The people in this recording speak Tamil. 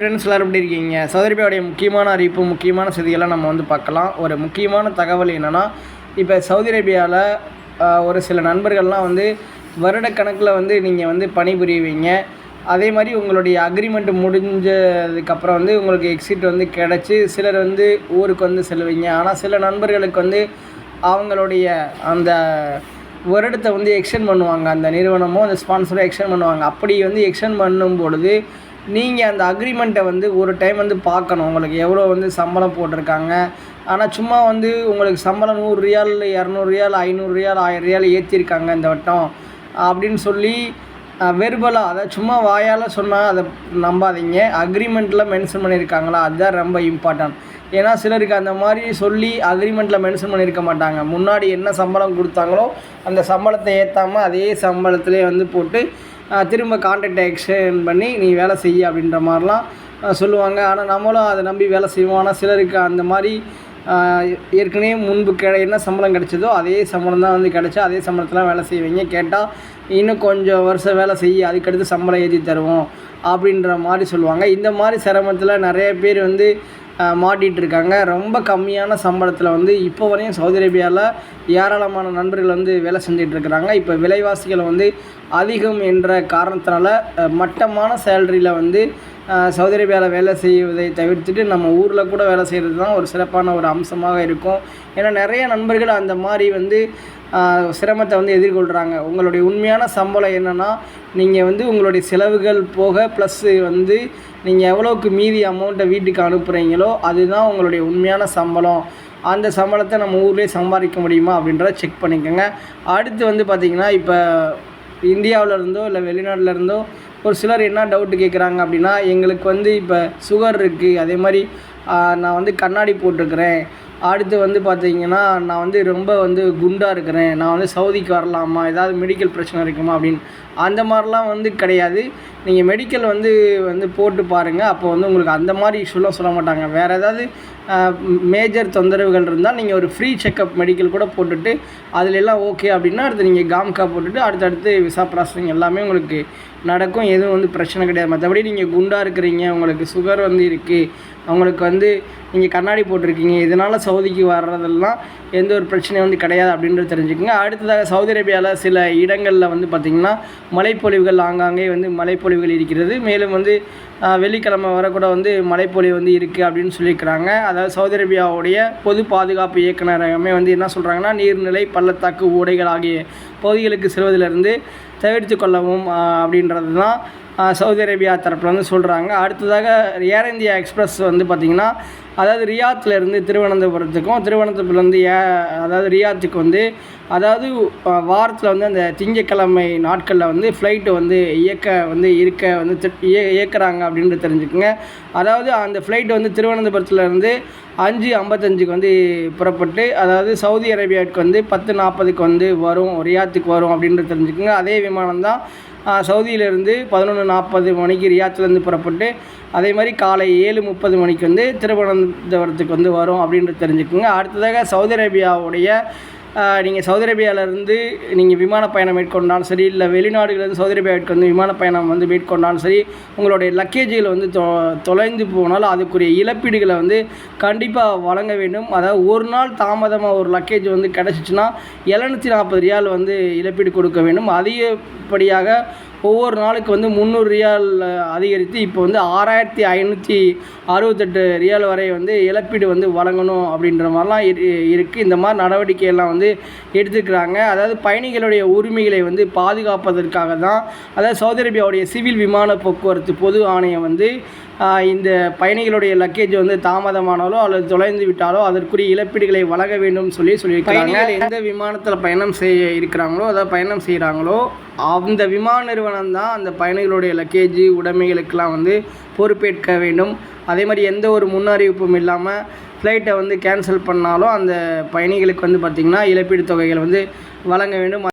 ஃப்ரெண்ட்ஸ் எல்லாரும் எப்படி இருக்கீங்க? சௌதரிபாவுடைய முக்கியமான அறிவிப்பு முக்கியமான செய்தியெல்லாம் நம்ம வந்து பார்க்கலாம். ஒரு முக்கியமான தகவல் என்னென்னா இப்போ சவுதி அரேபியாவில் ஒரு சில நண்பர்கள்லாம் வந்து வருடக்கணக்கில் வந்து நீங்கள் வந்து பணிபுரிவீங்க. அதே மாதிரி உங்களுடைய அக்ரிமெண்ட் முடிஞ்சதுக்கப்புறம் வந்து உங்களுக்கு எக்ஸிட் வந்து கிடச்சி சிலர் வந்து ஊருக்கு வந்து செல்வீங்க. ஆனால் சில நண்பர்களுக்கு வந்து அவங்களுடைய அந்த வருடத்தை வந்து எக்ஸ்டெண்ட் பண்ணுவாங்க. அந்த நிறுவனமோ அந்த ஸ்பான்சரோ எக்ஸ்டெண்ட் பண்ணுவாங்க. அப்படி வந்து எக்ஸ்டெண்ட் பண்ணும் பொழுது நீங்கள் அந்த அக்ரிமெண்ட்டை வந்து ஒரு டைம் வந்து பார்க்கணும். உங்களுக்கு எவ்வளோ வந்து சம்பளம் போட்டிருக்காங்க. ஆனால் சும்மா வந்து உங்களுக்கு சம்பளம் நூறு ரியால் இரநூறு ரியால் ஐநூறு ரியால் ஆயிரம் ரியால் ஏற்றிருக்காங்க இந்த வட்டம் அப்படின்னு சொல்லி வெர்பலாக அதாவது சும்மா வாயால் சொன்னால் அதை நம்பாதீங்க. அக்ரிமெண்ட்டில் மென்ஷன் பண்ணியிருக்காங்களா அதுதான் ரொம்ப இம்பார்ட்டன்ட் ஏன்னா சிலருக்கு அந்த மாதிரி சொல்லி அக்ரிமெண்ட்டில் மென்ஷன் பண்ணியிருக்க மாட்டாங்க. முன்னாடி என்ன சம்பளம் கொடுத்தாங்களோ அந்த சம்பளத்தை ஏற்றாமல் அதே சம்பளத்திலே வந்து போட்டு திரும்ப கான்ட்ராக்டை எக்ஸ்டெண்ட் பண்ணி நீ வேலை செய்ய அப்படின்ற மாதிரிலாம் சொல்லுவாங்க. ஆனால் நம்மளும் அதை நம்பி வேலை செய்வோம். ஆனால் சிலருக்கு அந்த மாதிரி ஏற்கனவே முன்பு கெ என்ன சம்பளம் கிடைச்சதோ அதே சம்பளம் தான் வந்து கிடைச்சா அதே சம்பளத்தெலாம் வேலை செய்வீங்க. கேட்டால் இன்னும் கொஞ்சம் வருஷம் வேலை செய்ய அதுக்கடுத்து சம்பளம் ஏற்றி தருவோம் அப்படின்ற மாதிரி சொல்லுவாங்க. இந்த மாதிரி சிரமத்தில் நிறைய பேர் வந்து மாட்டிகிட்டு இருக்காங்க ரொம்ப கம்மியான சம்பளத்தில் வந்து இப்போ வரையும் சவுதி அரேபியாவில் ஏராளமான நண்பர்கள் வந்து வேலை செஞ்சுட்டு இருக்கிறாங்க இப்போ விலைவாசிகள் வந்து அதிகம் என்ற காரணத்தினால மட்டமான சேலரியில் வந்து சவுதி அரேபியாவில் வேலை செய்வதை தவிர்த்துட்டு நம்ம ஊரில் கூட வேலை செய்கிறது தான் ஒரு சிறப்பான ஒரு அம்சமாக இருக்கும். ஏன்னா நிறைய நண்பர்கள் அந்த மாதிரி வந்து சிரமத்தை வந்து எதிர்கொள்கிறாங்க உங்களுடைய உண்மையான சம்பளம் என்னென்னா நீங்கள் வந்து உங்களுடைய செலவுகள் போக ப்ளஸ்ஸு வந்து நீங்கள் எவ்வளோக்கு மீதி அமௌண்ட்டை வீட்டுக்கு அனுப்புகிறீங்களோ அதுதான் உங்களுடைய உண்மையான சம்பளம். அந்த சம்பளத்தை நம்ம ஊர்லேயே சம்பாதிக்க முடியுமா அப்படின்றத செக் பண்ணிக்கோங்க. அடுத்து வந்து பார்த்திங்கன்னா இப்போ இந்தியாவில் இருந்தோ இல்லை வெளிநாட்டில் இருந்தோ ஒரு சிலர் என்ன டவுட்டு கேட்குறாங்க அப்படின்னா எங்களுக்கு வந்து இப்போ சுகர் இருக்குது அதே மாதிரி நான் வந்து கண்ணாடி போட்டிருக்கிறேன். அடுத்து வந்து பார்த்தீங்கன்னா நான் வந்து ரொம்ப வந்து குண்டாக இருக்கிறேன். நான் வந்து சவுதிக்கு வரலாமா? ஏதாவது மெடிக்கல் பிரச்சனை இருக்குமா? அப்படின்னு. அந்த மாதிரிலாம் வந்து கிடையாது. நீங்கள் மெடிக்கல் வந்து வந்து போட்டு பாருங்கள் அப்போ வந்து உங்களுக்கு அந்த மாதிரி இஷ்யூலாம் சொல்ல மாட்டாங்க. வேறு ஏதாவது மேஜர் தொந்தரவுகள் இருந்தால் நீங்கள் ஒரு ஃப்ரீ செக்கப் மெடிக்கல் கூட போட்டுட்டு அதிலெல்லாம் ஓகே அப்படின்னா அடுத்து நீங்கள் காம்கா போட்டுட்டு அடுத்தடுத்து விசா ப்ராசஸிங் எல்லாமே உங்களுக்கு நடக்கும். எதுவும் வந்து பிரச்சனை கிடையாது. மற்றபடி நீங்கள் குண்டாக இருக்கிறீங்க உங்களுக்கு சுகர் வந்து இருக்குது அவங்களுக்கு வந்து நீங்கள் கண்ணாடி போட்டிருக்கீங்க இதனால் சவுதிக்கு வர்றதெல்லாம் எந்த ஒரு பிரச்சனையும் வந்து கிடையாது அப்படின்றது தெரிஞ்சுக்கோங்க. அடுத்ததாக சவுதி அரேபியாவில் சில இடங்களில் வந்து பார்த்திங்கன்னா மலைப்பொழிவுகள் ஆங்காங்கே வந்து மலைப்பொழிவுகள் இருக்கிறது. மேலும் வந்து வெள்ளிக்கிழமை வரக்கூட வந்து மழைப்பொழிவு வந்து இருக்குது அப்படின்னு சொல்லியிருக்கிறாங்க. அதாவது சவுதி அரேபியாவுடைய பொது பாதுகாப்பு இயக்குநரகமே வந்து என்ன சொல்கிறாங்கன்னா நீர்நிலை பள்ளத்தாக்கு ஓடைகள் ஆகிய பகுதிகளுக்கு செல்வதிலிருந்து தவிர்த்து கொள்ளவும் அப்படின்றது தான் சவுதி அரேபியா தரப்பில் வந்து சொல்கிறாங்க அடுத்ததாக ஏர் இந்தியா எக்ஸ்பிரஸ் வந்து பார்த்திங்கன்னா அதாவது ரியாத்லேருந்து திருவனந்தபுரத்துக்கும் திருவனந்தபுரத்துலேருந்து ஏ அதாவது ரியாத்துக்கு வந்து அதாவது வாரத்தில் வந்து அந்த திங்கக்கிழமை நாட்களில் வந்து ஃப்ளைட்டு வந்து இயக்க வந்து இருக்க வந்து திட்- இயக்குறாங்க அப்படின்றது தெரிஞ்சுக்கோங்க. அதாவது அந்த ஃப்ளைட் வந்து திருவனந்தபுரத்துலேருந்து அஞ்சு ஐம்பத்தஞ்சுக்கு வந்து புறப்பட்டு அதாவது சவுதி அரேபியாவுக்கு வந்து பத்து நாற்பதுக்கு வந்து வரும் ரியாத்துக்கு வரும் அப்படின்றது தெரிஞ்சுக்கோங்க. அதே விமானம் தான் சவுதியிலேருந்து பதினொன்று நாற்பது மணிக்கு ரியாத்துலேருந்து புறப்பட்டு அதே மாதிரி காலை ஏழு முப்பது மணிக்கு வந்து திருவனந்தபுரத்துக்கு வந்து வரும் அப்படின்றது தெரிஞ்சுக்கோங்க. அடுத்ததாக சவுதி அரேபியாவுடைய நீங்கள் சவுதி அரேபியாவிலேருந்து நீங்கள் விமான பயணம் மேற்கொண்டாலும் சரி இல்லை வெளிநாடுகள்லேருந்து சவுதி அரேபியாவுக்கு வந்து விமான பயணம் வந்து மேற்கொண்டாலும் சரி உங்களுடைய லக்கேஜுகள் வந்து தொ தொலைந்து போனாலும் அதுக்குரிய இழப்பீடுகளை வந்து கண்டிப்பாக வழங்க வேண்டும். அதாவது ஒரு நாள் தாமதமாக ஒரு லக்கேஜ் வந்து கிடச்சிச்சின்னா எழுநூற்றி நாற்பது ரியால் வந்து இழப்பீடு கொடுக்க வேண்டும். அதிகப்படியாக ஒவ்வொரு நாளுக்கு வந்து முந்நூறு ரியால் அதிகரித்து இப்போ வந்து ஆறாயிரத்தி ஐநூற்றி அறுபத்தெட்டு ரியால் வரை வந்து இழப்பீடு வந்து வழங்கணும் அப்படின்ற மாதிரிலாம் இரு இருக்குது இந்த மாதிரி நடவடிக்கையெல்லாம் வந்து எடுத்துக்கிறாங்க அதாவது பயணிகளுடைய உரிமைகளை வந்து பாதுகாப்பதற்காக தான். அதாவது சவுதி அரேபியாவுடைய சிவில் விமான போக்குவரத்து பொது ஆணையம் வந்து இந்த பயணிகளுடைய லக்கேஜ் வந்து தாமதமானாலோ அல்லது தொலைந்து விட்டாலோ அதற்குரிய இழப்பீடுகளை வழங்க வேண்டும் சொல்லி சொல்லியிருக்காங்க எந்த விமானத்தில் பயணம் செய்ய இருக்கிறாங்களோ அதாவது பயணம் செய்கிறாங்களோ அந்த விமான நிறுவனம் தான் அந்த பயணிகளுடைய லக்கேஜ் உடைமைகளுக்கெல்லாம் வந்து பொறுப்பேற்க வேண்டும். அதே மாதிரி எந்த ஒரு முன்னறிவிப்பும் இல்லாமல் ஃப்ளைட்டை வந்து கேன்சல் பண்ணாலும் அந்த பயணிகளுக்கு வந்து பார்த்திங்கன்னா இழப்பீடு தொகைகள் வந்து வழங்க வேண்டும்.